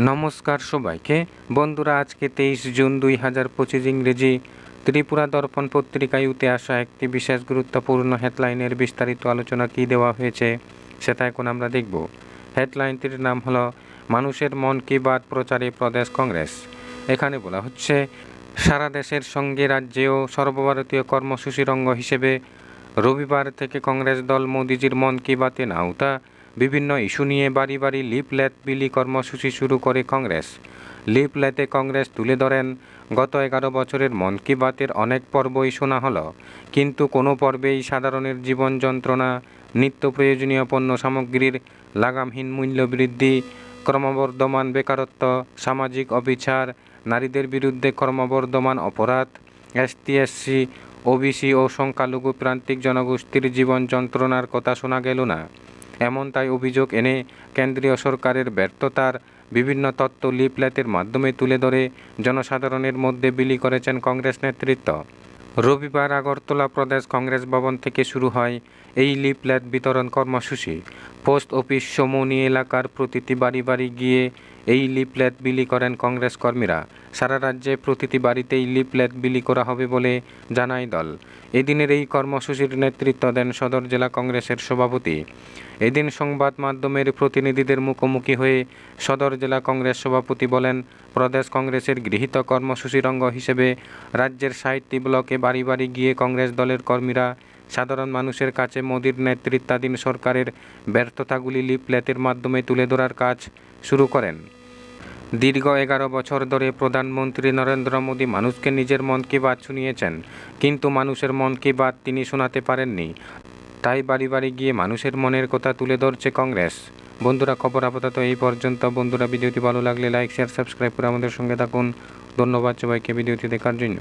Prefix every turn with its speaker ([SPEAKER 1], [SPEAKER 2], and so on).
[SPEAKER 1] নমস্কার সবাইকে। বন্ধুরা, আজকে তেইশ জুন দুই হাজার পঁচিশ ইংরেজি ত্রিপুরা দর্পণ পত্রিকায় উঠে আসা একটি বিশেষ গুরুত্বপূর্ণ হেডলাইনের বিস্তারিত আলোচনা কী দেওয়া হয়েছে, সেটা এখন আমরা দেখব। হেডলাইনটির নাম হলো মানুষের মন কি বাত প্রচারে প্রদেশ কংগ্রেস। এখানে বলা হচ্ছে, সারা দেশের সঙ্গে রাজ্যেও সর্বভারতীয় কর্মসূচির অঙ্গ হিসেবে রবিবার থেকে কংগ্রেস দল মোদিজির মন কি বাতে নাউতা বিভিন্ন ইস্যু নিয়ে বাড়ি বাড়ি লিপলেট বিলি কর্মসূচি শুরু করে কংগ্রেস। লিপলেটে কংগ্রেস তুলে ধরেন, গত এগারো বছরের মন কি বাতের অনেক পর্বই শোনা হলো। কিন্তু কোনো পর্বেই সাধারণের জীবন যন্ত্রণা, নিত্য প্রয়োজনীয় পণ্য সামগ্রীর লাগামহীন মূল্য বৃদ্ধি, ক্রমবর্ধমান বেকারত্ব, সামাজিক অবিচার, নারীদের বিরুদ্ধে ক্রমবর্ধমান অপরাধ এসটি এসসি ওবিসি ও সংখ্যালঘু প্রান্তিক জনগোষ্ঠীর জীবন যন্ত্রণার কথা শোনা গেল না। এমন তাই অভিযোগ এনে কেন্দ্রীয় সরকারের ব্যর্থতার বিভিন্ন তত্ত্ব লিপলেটের মাধ্যমে তুলে ধরে জনসাধারণের মধ্যে বিলি করেছেন কংগ্রেস নেতৃত্ব। রবিবার আগরতলা প্রদেশ কংগ্রেস ভবন থেকে শুরু হয় এই লিপলেট বিতরণ কর্মসূচি। পোস্ট অফিস সমনি এলাকার প্রতিটি বাড়ি বাড়ি গিয়ে এই লিপলেট বিলি করেন কংগ্রেস কর্মীরা। সারা রাজ্যে প্রতিটি বাড়িতেই লিপলেট বিলি করা হবে বলে জানায় দল। এদিনের এই কর্মসূচির নেতৃত্ব দেন সদর জেলা কংগ্রেসের সভাপতি। এদিন সংবাদ মাধ্যমের প্রতিনিধিদের মুখোমুখি হয়ে সদর জেলা কংগ্রেস সভাপতি বলেন, প্রদেশ কংগ্রেসের গৃহীত কর্মসূচির অঙ্গ হিসেবে রাজ্যের ষাটটি ব্লকে বাড়ি বাড়ি গিয়ে কংগ্রেস দলের কর্মীরা সাধারণ মানুষের কাছে মোদীর নেতৃত্বাধীন সরকারের ব্যর্থতাগুলি লিপলেটের মাধ্যমে তুলে ধরার কাজ শুরু করেন। দীর্ঘ এগারো বছর ধরে প্রধানমন্ত্রী নরেন্দ্র মোদী মানুষকে নিজের মন কি বাত শুনিয়েছেন, কিন্তু মানুষের মন কি বাত তিনি শোনাতে পারেননি। তাই বাড়ি বাড়ি গিয়ে মানুষের মনের কথা তুলে ধরছে কংগ্রেস। বন্ধুরা, খবর আপাতত এই পর্যন্ত। বন্ধুরা, ভিডিওটি ভালো লাগলে লাইক শেয়ার সাবস্ক্রাইব করে আমাদের সঙ্গে থাকুন। ধন্যবাদ সবাইকে ভিডিওটি দেখার জন্য।